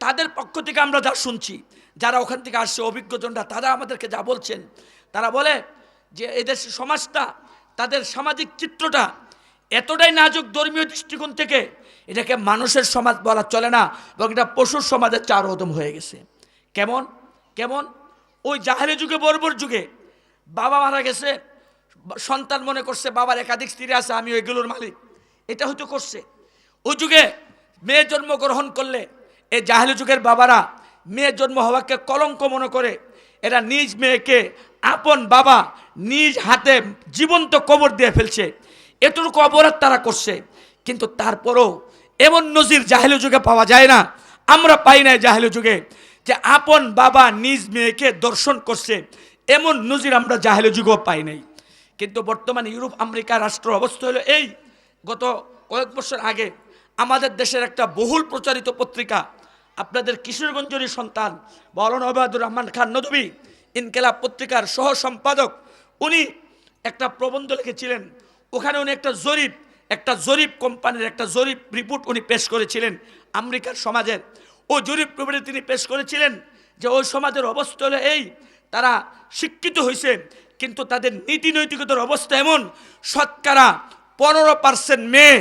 তাদের পক্ষ থেকে আমরা যা শুনছি, যারা ওখান থেকে আসছে, অভিজ্ঞজনরা, তারা আমাদেরকে যা বলছেন, তারা বলে যে এদের সমাজটা, তাদের সামাজিক চিত্রটা এতটাই নাজুক ধর্মীয় দৃষ্টিকোণ থেকে, এটাকে মানুষের সমাজ বলা চলে না এবং এটা পশুর সমাজের চার উদম হয়ে গেছে। কেমন? কেমন? ওই জাহেলি যুগে, বর্বর যুগে বাবা মারা গেছে, সন্তান মনে করছে বাবার একাধিক স্ত্রী আছে, আমি ওইগুলোর মালিক। এটা হয়তো করছে। ওই যুগে মেয়ে জন্মগ্রহণ করলে এই জাহেলি যুগের বাবারা মেয়ে জন্ম হওয়াকে কলঙ্ক মনে করে। এরা নিজ মেয়েকে আপন বাবা নিজ হাতে জীবন্ত কবর দিয়ে ফেলছে। এতটুকু অপরাধ তারা করছে। কিন্তু তারপরও এমন নজির জাহেলি যুগে পাওয়া যায় না। আমরা পাই না জাহেলি যুগে যে আপন বাবা নিজ মেয়েকে দর্শন করছে। এমন নজির আমরা জাহেলি যুগেও পাই নাই। কিন্তু বর্তমানে ইউরোপ আমেরিকা রাষ্ট্র অবস্থা হলো এই। গত কয়েক বছর আগে আমাদের দেশের একটা বহুল প্রচারিত পত্রিকা আপনাদের কিশোরগঞ্জেরই সন্তান মৌলানা ওবায়দুর রহমান খান নদবী ইনকেলাব পত্রিকার সহ সম্পাদক। উনি একটা প্রবন্ধ লিখেছিলেন। ওখানে উনি একটা জরিপ একটা জরিপ কোম্পানির একটা জরিপ রিপোর্ট উনি পেশ করেছিলেন আমেরিকার সমাজের ও জরিপ রিপোর্টে তিনি পেশ করেছিলেন যে ওই সমাজের অবস্থা হলো এই, তারা শিক্ষিত হয়েছে কিন্তু তাদের নীতি নৈতিকতার অবস্থা এমন, শতকরা পনেরো পার্সেন্ট মেয়ে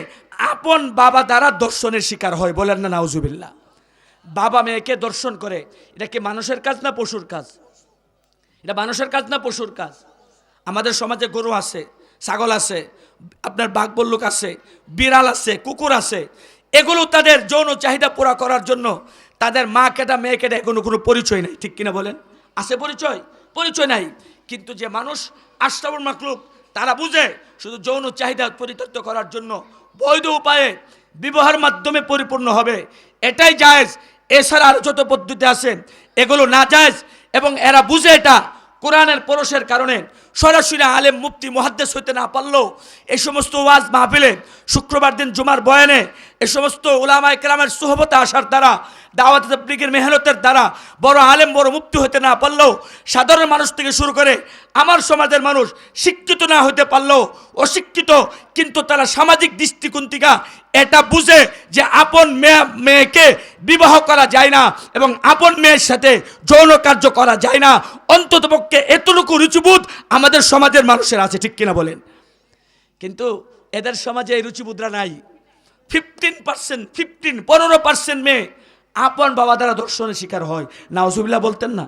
আপন বাবা দ্বারা দর্শনের শিকার হয়। বলেন না নাউজুবিল্লা বাবা মেয়েকে দর্শন করে। এটা কি মানুষের কাজ না পশুর কাজ? এটা মানুষের কাজ না পশুর কাজ? আমাদের সমাজে গরু আছে, ছাগল আছে, আপনার বাঘ বল্লুক আছে, বিড়াল আছে, কুকুর আছে। এগুলো তাদের যৌন চাহিদা পুরা করার জন্য তাদের মা কেটা, মেয়ে কেটা এগুলো কোনো পরিচয় নাই। ঠিক কিনা বলেন? আছে পরিচয়? পরিচয় নাই। কিন্তু যে মানুষ আশরাফুল মাকলুক, তারা বুঝে শুধু যৌন চাহিদা পরিত্যক্ত করার জন্য বৈধ উপায়ে বিবাহের মাধ্যমে পরিপূর্ণ হবে। এটাই জায়েজ। এছাড়া আর যত পদ্ধতি আছে, এগুলো না জায়েজ এবং এরা বুঝে এটা কোরআনের পরশের কারণে। সরাসরি আলেম, মুফতি মহাদ্দেশ হইতে না পারলেও এই সমস্ত ওয়াজ মাহফিলে, শুক্রবার দিন জুমার বয়ানে এ সমস্ত ওলামা একরামের সোহবতে আসার দ্বারা, দাওয়াত তবলিগের মেহনতের দ্বারা বড় আলেম, বড় মুক্তি হতে না পারলেও সাধারণ মানুষ থেকে শুরু করে আমার সমাজের মানুষ শিক্ষিত না হতে পারলেও অশিক্ষিত, কিন্তু তারা সামাজিক দৃষ্টিকোণ থেকে এটা বুঝে যে আপন মেয়ে মেয়েকে বিবাহ করা যায় না এবং আপন মেয়ের সাথে যৌন কার্য করা যায় না। অন্ততপক্ষে এতটুকু রুচিবোধ আমাদের সমাজের মানুষের আছে, ঠিক কিনা বলেন? কিন্তু এদের সমাজে এই রুচিবোধরা নাই। ফিফটিন পার্সেন্ট ফিফটিন পনেরো পার্সেন্ট মেয়ে আপন বাবা দ্বারা ধর্ষণের শিকার হয়। নাওজুবিল্লাহ বলতেন না।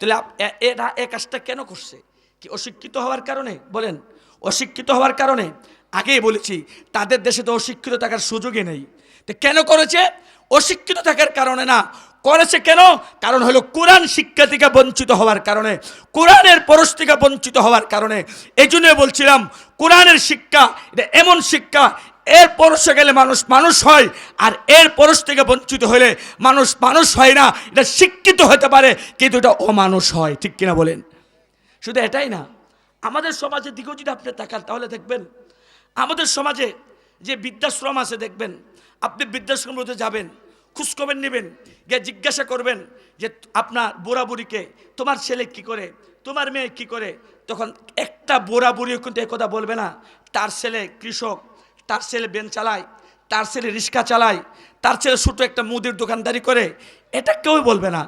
তাহলে এরা এ কাজটা কেন করছে? কি অশিক্ষিত হওয়ার কারণে? বলেন। অশিক্ষিত হওয়ার কারণে? আগেই বলেছি, তাদের দেশে তো অশিক্ষিত থাকার সুযোগই নেই। কেন করেছে? অশিক্ষিত থাকার কারণে না। করেছে কেন? কারণ হলো কোরআন শিক্ষা থেকে বঞ্চিত হওয়ার কারণে, কোরআনের পরশ থেকে বঞ্চিত হওয়ার কারণে। এই জন্য বলছিলাম, কোরআনের শিক্ষা, এটা এমন শিক্ষা, এর পরশে গেলে মানুষ মানুষ হয়, আর এর পরশ থেকে বঞ্চিত হলে মানুষ মানুষ হয় না। এটা শিক্ষিত হতে পারে, কিন্তু এটা অমানুষ হয়। ঠিক কিনা বলেন? শুধু এটাই না। আমাদের সমাজের দিকেও যদি আপনি তাকান, তাহলে দেখবেন, আমাদের সমাজে যে বৃদ্ধাশ্রম আছে দেখবেন, আপনি বৃদ্ধাশ্রমতে যাবেন খোঁজখবর নেবেন, গিয়ে জিজ্ঞাসা করবেন যে আপনার বুড়া বুড়িকে তোমার ছেলে কি করে, তোমার মেয়ে কি করে? তখন একটা বুড়া বুড়িও কিন্তু একথা বলবে না। তার ছেলে কৃষক, তার ছেলে বেন চালায়, তার ছেলে রিক্সা চালায়, তার ছেলে ছোটো একটা মুদির দোকানদারি করে, এটা কেউই বলবে না।